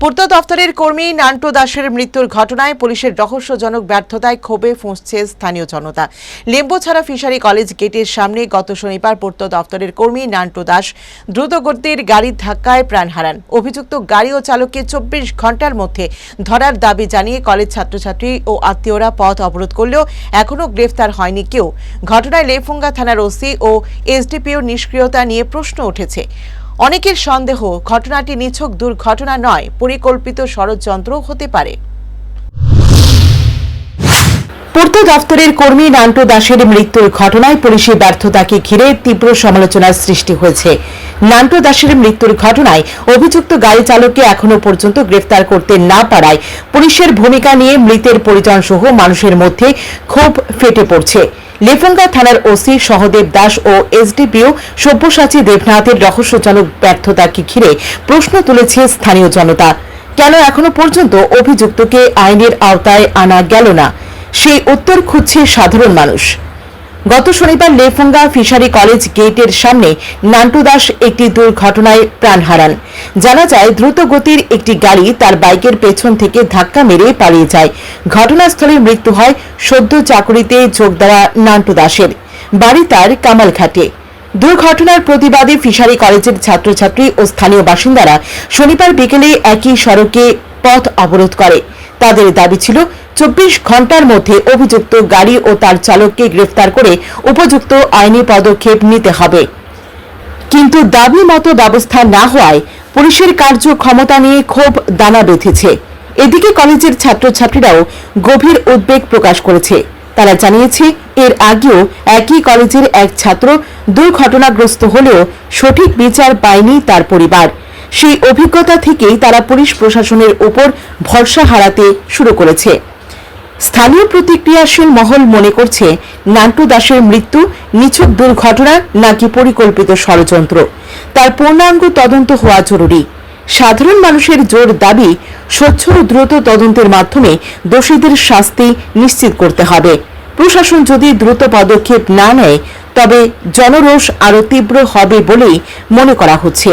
পূর্ত দফতরের কর্মী নান্টু দাসের মৃত্যুর ঘটনায় পুলিশের রহস্যজনক ব্যর্থতায় ক্ষোভে ফুঁসছে স্থানীয় জনতা। লেম্বুছাড়া ফিশারি কলেজ গেটের সামনে গত শনিবার পূর্ত দফতরের কর্মী নান্টু দাস দ্রুতগতির গাড়ির ধাক্কায় প্রাণ হারান। অভিযুক্ত গাড়ি ও চালককে চব্বিশ ঘণ্টার মধ্যে ধরার দাবি জানিয়ে কলেজ ছাত্রছাত্রী ও আত্মীয়রা পথ অবরোধ করলেও এখনও গ্রেফতার হয়নি কেউ। ঘটনায় লেফুঙ্গা থানার ওসি ও এসডিপিও নিষ্ক্রিয়তা নিয়ে প্রশ্ন উঠেছে। অনেকের সন্দেহ ঘটনাটি নিছক দুর্ঘটনা নয় পরিকল্পিত ষড়যন্ত্র হতে পারে। পূর্ত দফতরের কর্মী নান্টু দাসের মৃত্যুর ঘটনায় পুলিশের ব্যর্থতাকে ঘিরে তীব্র সমালোচনার সৃষ্টি হয়েছে। নান্টু দাসের মৃত্যুর ঘটনায় অভিযুক্ত গাড়ি চালককে এখনও পর্যন্ত গ্রেফতার করতে না পারায় পুলিশের ভূমিকা নিয়ে মৃতের পরিজন সহ মানুষের মধ্যে ক্ষোভ ফেটে পড়ছে। লেফুঙ্গা থানার ওসি সহদেব দাস ও এসডিপিও সব্যসাচী দেবনাথের রহস্যজনক ব্যর্থতাকে ঘিরে প্রশ্ন তুলেছে স্থানীয় জনতা। কেন এখনও পর্যন্ত অভিযুক্তকে আইনের আওতায় আনা গেল না? সেই উত্তর খুঁজছে সাধারণ মানুষ। গত শনিবার লেফুঙ্গা ফিশারি কলেজ গেটের সামনে নান্টু দাস একটি দুর্ঘটনায় প্রাণ হারান। জানা যায় দ্রুত গতির একটি গাড়ি তার বাইকের পেছন থেকে ধাক্কা মেরে পালিয়ে যায়। ঘটনাস্থলে মৃত্যু হয় সদ্য চাকুরিতে যোগ দেওয়া নান্টু দাসের। বাড়ি তার কামালঘাটে। দুর্ঘটনার প্রতিবাদে ফিশারি কলেজের ছাত্রছাত্রী ও স্থানীয় বাসিন্দারা শনিবার বিকেলে একই সড়কে পথ অবরোধ করে। তাদের দাবি ছিল, চব্বিশ ঘণ্টার মধ্যে অভিযুক্ত গাড়ি ও তার চালককে গ্রেফতার করে উপযুক্ত আইনি পদক্ষেপ নিতে হবে। কিন্তু দাবি মতো ব্যবস্থা না হওয়ায় পুলিশের কার্যক্ষমতা নিয়ে ক্ষোভ দানা বেঁধেছে। এদিকে কলেজের ছাত্রছাত্রীরাও গভীর উদ্বেগ প্রকাশ করেছে। তারা জানিয়েছে, এর আগেও একই কলেজের এক ছাত্র দুর্ঘটনাগ্রস্ত হলেও সঠিক বিচার পায়নি তার পরিবার। সেই অভিজ্ঞতা থেকেই তারা পুলিশ প্রশাসনের উপর ভরসা হারাতে শুরু করেছে। স্থানীয় প্রতিক্রিয়াশীল মহল মনে করছে, নান্টু দাসের মৃত্যু নিছক দুর্ঘটনা নাকি পরিকল্পিত ষড়যন্ত্র। তার পূর্ণাঙ্গ তদন্ত হওয়া জরুরি। সাধারণ মানুষের জোর দাবি, স্বচ্ছ ও দ্রুত তদন্তের মাধ্যমে দোষীদের শাস্তি নিশ্চিত করতে হবে। প্রশাসন যদি দ্রুত পদক্ষেপ না নেয়, তবে জনরোষ আরও তীব্র হবে বলেই মনে করা হচ্ছে।